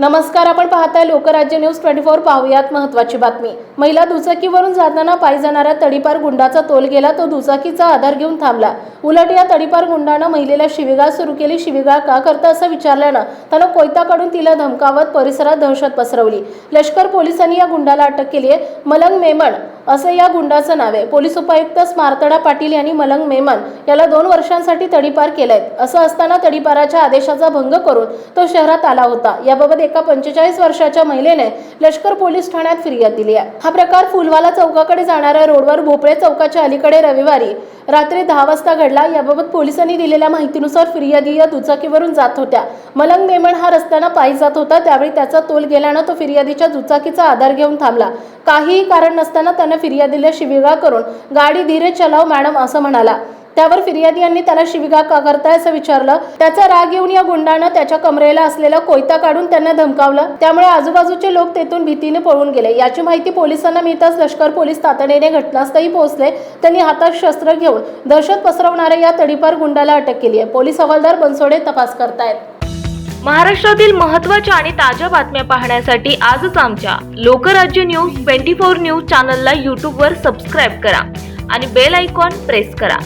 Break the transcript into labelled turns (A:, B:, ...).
A: नमस्कार आपण पाहताय लोकराज्य न्यूज ट्वेंटी फोर पाहूयात महत्वाची बातमी. महिला दुचाकीवरून जाताना पायी जाणाऱ्या तडीपार गुंडाचा तोल गेला तो दुचाकीचा आधार घेऊन थांबला. उलट या तडीपार गुंडानं महिलेला शिवीगाळ सुरू केली. शिवीगाळ का करता असं विचारल्यानं त्यानं कोयताकडून तिला धमकावत परिसरात दहशत पसरवली. लष्कर पोलिसांनी या गुंडाला अटक केली आहे मलंग मेमण असं या गुंडाचं नाव आहे. पोलीस उपायुक्त स्मार्तडा पाटील यांनी मलंग मेमन याला दोन वर्षांसाठी तडीपार केलाय. असं असताना तडीपाराच्या आदेशाचा भंग करून तो शहरात आला होता. याबाबत एका पंचेचाळीस वर्षाच्या महिलेने लष्कर पोलीस ठाण्यात फिर्याद दिली आहे. हा प्रकार फुलवाला चौकाकडे जाणाऱ्या रोडवर भोपळे चौकाच्या अलीकडे रविवारी रात्री दहा वाजता घडला. याबाबत पोलिसांनी दिलेल्या माहितीनुसार फिर्यादी या दुचाकीवरून जात होत्या. मलंग मेमण हा रस्त्यानं पायी जात होता. त्यावेळी त्याचा तोल गेल्यानं तो फिर्यादीच्या दुचाकीचा आधार घेऊन थांबला. काहीही कारण नसताना त्यानं फिर्यादीला शिवीगाळ करून गाडी धीरे चलाव मॅडम असं म्हणाला. त्यावर फिर्यादी यांनी त्याला शिवीगाळ का करताय असं विचारलं. त्याचा राग येऊन या गुंडानं त्याच्या कमरेला असलेला कोयता काढून त्यांना धमकावलं. त्यामुळे आजूबाजूचे लोक तेथून भीतीने पळून गेले. याची माहिती पोलिसांना मिळताच लष्कर पोलीस तातडीने घटनास्थळी पोहोचले. त्यांनी हातात शस्त्र घेऊन दहशत पसरवणाऱ्या या तडीपार गुंडाला अटक केली आहे. पोलीस हवालदार बनसोडे तपास करतायत.
B: महाराष्ट्रातील महत्त्वाच्या आणि ताज्या बातम्या पाहण्यासाठी आजच आमच्या Lokrajya news twenty four news चॅनलला यूट्यूबवर सबस्क्राईब करा आणि बेल आयकॉन प्रेस करा.